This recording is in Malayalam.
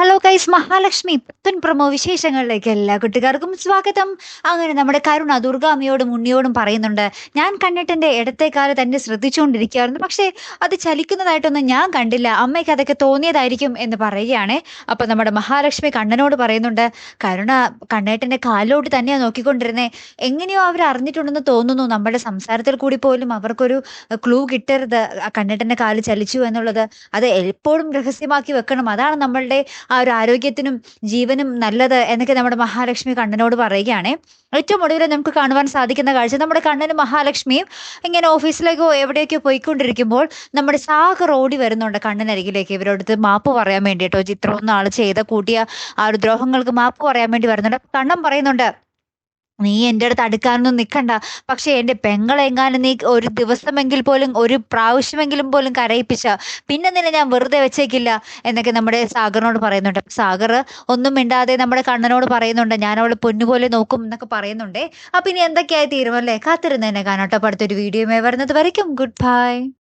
Hello guys Mahalakshmi. പുത്തൻ പ്രമോ വിശേഷങ്ങളിലേക്ക് എല്ലാ കുട്ടികാർക്കും സ്വാഗതം. അങ്ങനെ നമ്മുടെ കരുണ ദുർഗാമ്മയോടും ഉണ്ണിയോടും പറയുന്നുണ്ട് ഞാൻ കണ്ണിട്ടെന്റെ ഇടത്തെ കാൽ തന്നെ ശ്രദ്ധിച്ചുകൊണ്ടിരിക്കുകയായിരുന്നു. പക്ഷേ അത് ചലിക്കുന്നതായിട്ടൊന്നും ഞാൻ കണ്ടില്ല. അമ്മയ്ക്ക് അതൊക്കെ തോന്നിയതായിരിക്കും എന്ന് പറയുകയാണ്. അപ്പം നമ്മുടെ മഹാലക്ഷ്മി കണ്ണനോട് പറയുന്നുണ്ട് കരുണ കണ്ണേട്ടന്റെ കാലിലോട്ട് തന്നെയാണ് നോക്കിക്കൊണ്ടിരുന്നേ. എങ്ങനെയോ അവർ അറിഞ്ഞിട്ടുണ്ടെന്ന് തോന്നുന്നു. നമ്മുടെ സംസാരത്തിൽ കൂടി പോലും അവർക്കൊരു ക്ലൂ കിട്ടരുത്. കണ്ണേട്ടന്റെ കാൽ ചലിച്ചു എന്നുള്ളത് അത് എപ്പോഴും രഹസ്യമാക്കി വെക്കണം. അതാണ് നമ്മളുടെ ആ ഒരു ആരോഗ്യത്തിനും ജീവനും നല്ലത് എന്നൊക്കെ നമ്മുടെ മഹാലക്ഷ്മി കണ്ണനോട് പറയുകയാണ്. ഏറ്റവും ഒടുവിൽ നമുക്ക് കാണുവാൻ സാധിക്കുന്ന കാഴ്ച നമ്മുടെ കണ്ണനും മഹാലക്ഷ്മിയും ഇങ്ങനെ ഓഫീസിലേക്കോ എവിടെയൊക്കെ പോയിക്കൊണ്ടിരിക്കുമ്പോൾ നമ്മുടെ സാഗർ ഓടി വരുന്നുണ്ട് കണ്ണനരികിലേക്ക്. ഇവരോടത്ത് മാപ്പ് പറയാൻ വേണ്ടിയിട്ടോ ചിത്രം നാൾ ചെയ്ത കൂട്ടിയ ആ ഒരു ദ്രോഹങ്ങൾക്ക് മാപ്പ് പറയാൻ വേണ്ടി വരുന്നുണ്ട്. കണ്ണൻ പറയുന്നുണ്ട് നീ എന്റെ അടുത്ത് അടുക്കാനൊന്നും നിൽക്കണ്ട പക്ഷെ എന്റെ പെങ്ങളെങ്ങാനും നീ ഒരു ദിവസമെങ്കിൽ പോലും ഒരു പ്രാവശ്യമെങ്കിലും പോലും കരയിപ്പിച്ച പിന്നെ നിന്നെ ഞാൻ വെറുതെ വെച്ചേക്കില്ല എന്നൊക്കെ നമ്മുടെ സാഗറിനോട് പറയുന്നുണ്ട്. സാഗർ ഒന്നും മിണ്ടാതെ നമ്മുടെ കണ്ണനോട് പറയുന്നുണ്ട്. ഞാൻ അവളെ പൊന്നുപോലെ നോക്കും എന്നൊക്കെ പറയുന്നുണ്ടേ. അപ്പം ഇനി എന്തൊക്കെയായി തീരുമല്ലേ? കാത്തിരുന്ന് തന്നെ കാണാട്ടോ അടുത്തൊരു വീഡിയോയുമായി വരുന്നത് വരയ്ക്കും. Good bye